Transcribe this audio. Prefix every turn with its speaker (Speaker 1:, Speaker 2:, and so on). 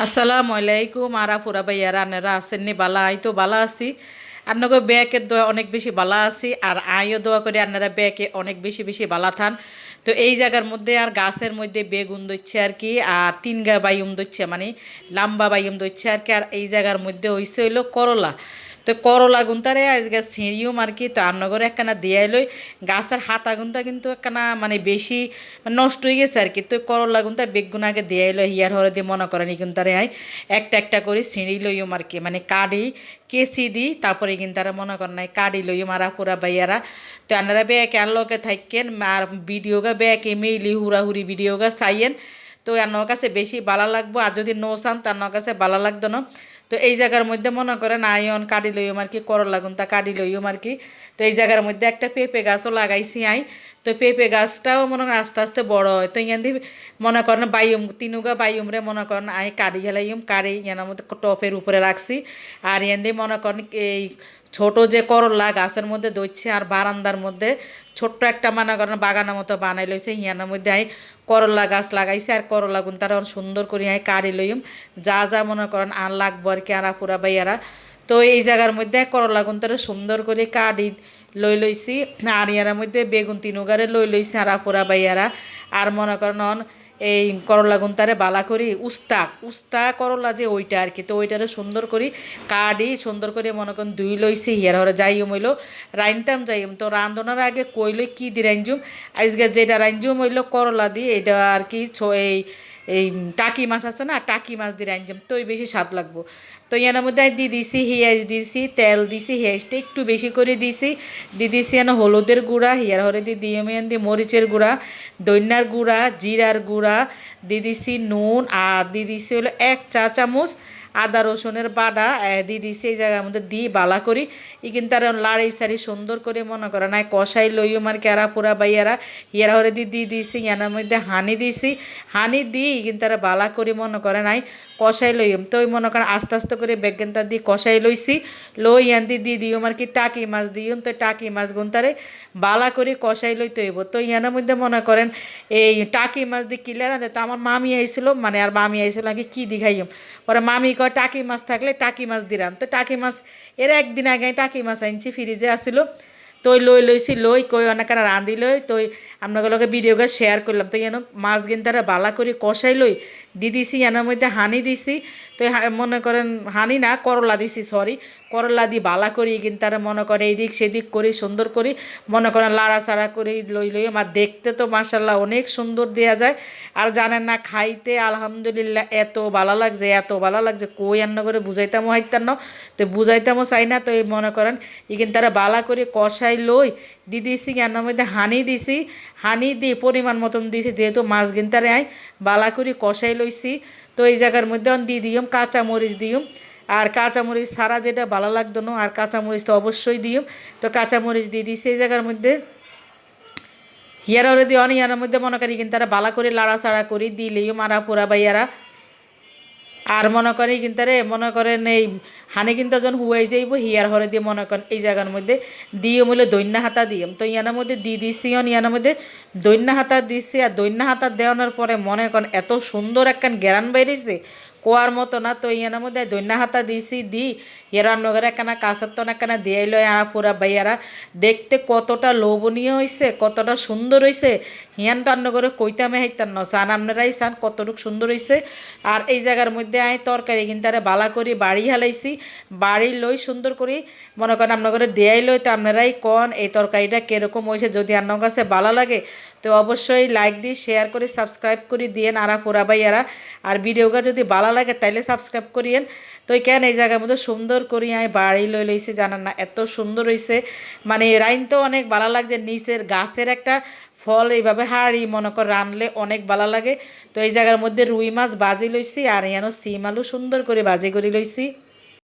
Speaker 1: আসসালামু আলাইকুম আরা পুরা ভাইয়ারা রান্নারা আসেননি বালা আই তো বালা আছি আপনাকে ব্যাকের দোয়া অনেক বেশি বালা আছি, আর আইও দোয়া করে আপনারা ব্যাকে অনেক বেশি বেশি বালা থান। তো এই জায়গার মধ্যে আর গাছের মধ্যে বেগুন দচ্ছে আর কি, আর তিন গা বাইম দচ্ছে মানে লাম্বা বাইম দচ্ছে আর কি, আর এই জায়গার মধ্যে হইছে হইল করলা। তো করলা গুনতারে আজকে ছিঁড়িও আর কি, তো আমনগর একখানা দিয়াই লই, গাছের হাতা গুনতা কিন্তু একখানা মানে বেশি নষ্ট হয়ে গেছে আর কি। তো করলা গুনতা বেগুন আগে দিয়াই লই, হিয়ার হরে দিয়ে মনে করেন কিন্তু তারে আই একটা একটা করে ছিঁড়ি লইও আর কি মানে কাড়ি কেসি দিই তারপরে কিন্তু তারা মনে করেন নাই, কাড়ি লই মারা পুরা বাইয়ারা। তো আনারা ব্যাগ আনলোকে থাকেন আর ভিডিও ভিডিওগা ব্যাগ এমেইলি হুড়াহুড়ি ভিডিওগা চাইয়েন। তো আর কাছে বেশি ভালো লাগবো, আর যদি নো চান তার কাছে ভালো লাগতো না। তো এই জায়গার মধ্যে মনে করেন আয়ন কাটি লইম আর কি করলা গুনতা কাটি লইম আর কি তো এই জায়গার মধ্যে একটা পেঁপে গাছও লাগাইছি আই। তো পেঁপে গাছটাও মনে করেন আস্তে আস্তে বড় হয়। তো ইয়ান দিয়ে মনে করেন বায়ুম, তিনুগা বায়ুমরে মনে করেন আই কাটি গেলাইম, কাড়ি ইয়ানের মধ্যে টপের উপরে রাখছি। আর ইয়ান দিয়ে মনে করেন এই ছোট যে করলা গাছের মধ্যে দইছে আর বারান্দার মধ্যে ছোট্ট একটা মনে করেন বাগানের মতো বানাই লইছে। ইয়ানের মধ্যে আই করলা গাছ লাগাইছে আর করলা গুন তারা সুন্দর করে আই কাড়ি লইম। যা যা মনে করেন আর লাগবো আর কি পুরা বাইয়ারা। তো এই জায়গার মধ্যে করলা গুন তারা সুন্দর করে কাড়ি লই লইছি। আর ইয়ার মধ্যে বেগুন তিনুগারে লই লইছি আরা পুরা বাইয়ারা। আর মনে করেন এই করলা গুনতারে বালা করি, উস্তা উস্তা করলা যে ওইটা আর কি। তো ওইটারে সুন্দর করি, কাডি সুন্দর করে মনে করেন দুই লইছি হিয়ার হরে যাইম হইল, রাইনতাম যাইম তো রান্ধনার আগে কইলে কি দি রাইনজুম, আজকে যেটা রাইনজুম হইল করলা দি, এটা আর কি ছো- এই এই টাকি মাছ আছে না, টাকি মাছ দিয়ে আনজাম তো বেশি স্বাদ লাগবো। তো ইয়ার মধ্যে দিয়ে দিছি হিয়াজ দিছি, তেল দিছি হিয়াজটা একটু বেশি করে দিছি দিয়ে দিছি এনে হলুদের গুঁড়া, হিয়ার হরে দিয়ে দিয়ে দিয়ে মরিচের গুঁড়া, দইনার গুঁড়া, জিরার গুঁড়া দিয়ে দিছি নুন আর দিয়ে দিছি হলো এক চা চামচ আদা রসুনের বাটা। দিয়ে দিছি এই জায়গার মধ্যে দিয়ে বালা করি। ই কিন্তু আর লাড়ি সারি সুন্দর করে মনে করে নাই, কষাই লইও মার কেরা পুরা বাইয়ারা ইয়ারা। ইয়ারা হরে দিয়ে দিয়ে দিছি, ইয়ানার মধ্যে হানি দিছি। হানি দিই কিন্তু আর বালা করে মনে করে নাই, কষাই লইম তো ওই মনে করেন আস্তে আস্তে করে বেগেনটা দিয়ে কষাই লইছি। লই ইয়ান দিয়ে দিয়ে দিও আর কি টাকি মাছ দিও, তো টাকি মাছ গুনতারে বালা করে কষাই লইতে হইব। তো ইয়ানের মধ্যে মনে করেন এই টাকি মাছ দিয়ে কিলে না তো আমার মামি আইছিল মানে আর মামি আইছিল আগে কী দিখাইম? পরে মামি কয়, টাকি মাছ থাকলে টাকি মাছ দিলাম তো টাকি মাছ, এর একদিন আগে টাকি মাছ আনছি, ফ্রিজে আসিল তই লই লইছি লই কই অনেক রাঁধি লই তই আপনাদের ভিডিওকে শেয়ার করলাম তো যেন মাছ গিনতারা বালা করে কষাই লই দি দিছি এনার মধ্যে হানি দিছি তো মনে করেন হানি না করলা দিছি সরি করলা দিয়ে বালা করি তারা মনে করে এইদিক সেদিক করি সুন্দর করি মনে করেন লাড়াচাড়া করে লই লই আমার দেখতে তো মাসাল্লাহ অনেক সুন্দর দেয়া যায় আর জানেন না খাইতে আলহামদুলিল্লাহ এত ভালো লাগছে এত ভালো লাগছে কই রান্না করে বুঝাইতামও হাইতাম না তো বুঝাইতামও চাই না তো মনে করেন ই কিন্তু তারা বালা করে কষাই লই দি দিছি রান্নার মধ্যে হানি দিছি। হানি দিয়ে পরিমাণ মতন দিছি, যেহেতু মাছ গিনতারে আই, বালা করে কষাই লইছি। তো এই জায়গার মধ্যে দিয়ে দিম কাঁচা মরিচ দিম। আর কাঁচামরিচ ছাড়া যেটা ভালো লাগতো না, আর কাঁচামরিচ তো অবশ্যই দিম। তো কাঁচামরিচ দিয়ে দিছি এই জায়গার মধ্যে। হিয়ারা দিয়ে অনিয়ার মধ্যে মনে করি কিন্তু তারা বালা করে লাড়াচাড়া করি, দিলেই মারা পোড়া বাইয়ারা আর মনে করে কিন্তু রে মনে করেন এই হানে কিন্তু যখন হুয়াই যাইব, হিয়ার হরে দিয়ে মনে করেন এই জায়গার মধ্যে দিয়ে মূলে দৈন্যা হাতা দিম তো ইয়ানের মধ্যে দি দিছি ইয়ানের মধ্যে দৈন্যা হাতা দিছি, আর দৈন্যা হাতা দেওয়ানোর পরে মনে করেন এত সুন্দর একখান গেরান বাইরেছে কোয়ার মতো না, তো ইয়ানের মধ্যে দৈন্যা হাতা দিছি, দি ইয়ারা নগরে একখানা কাছের তো একখানা দিয়াই লয় আর পুরা বাইয়ারা দেখতে কতটা লোভনীয় হয়েছে কতটা সুন্দর হয়েছে হিয়ান টান্নগরে কইতামে হাইতাম না চান আপনারাই চান কতটুক সুন্দর হয়েছে আর এই জায়গার মধ্যে আয় তরকারি কিন্তু আরে বালা করি, বাড়ি হালাইছি, বাড়ি লই সুন্দর করি। মনে করেন আপনার দেয়াই লই, তো আপনারাই কন, এই তরকারিটা কীরকম হয়েছে যদি আপনার কাছে ভালো লাগে, তো অবশ্যই লাইক দিয়ে শেয়ার করে সাবস্ক্রাইব করে দিয়েন আরা পোড়া বাইয়ারা আর ভিডিওটা যদি ভালো লাগে তাইলে সাবস্ক্রাইব করিয়েন। তো কেন এই জায়গার মধ্যে সুন্দর করি আমি বাড়ি লই লইছে জানান না, এত সুন্দর হয়েছে মানে রাইন তো অনেক ভালো লাগছে, নিচের গাছের একটা ফল এইভাবে হাড়ি মনে কর রানলে অনেক ভালো লাগে। তো এই জায়গার মধ্যে রুই মাছ বাজি লইছি, আর ইয়ানো সিম আলু সুন্দর করে বাজি করে লইছি।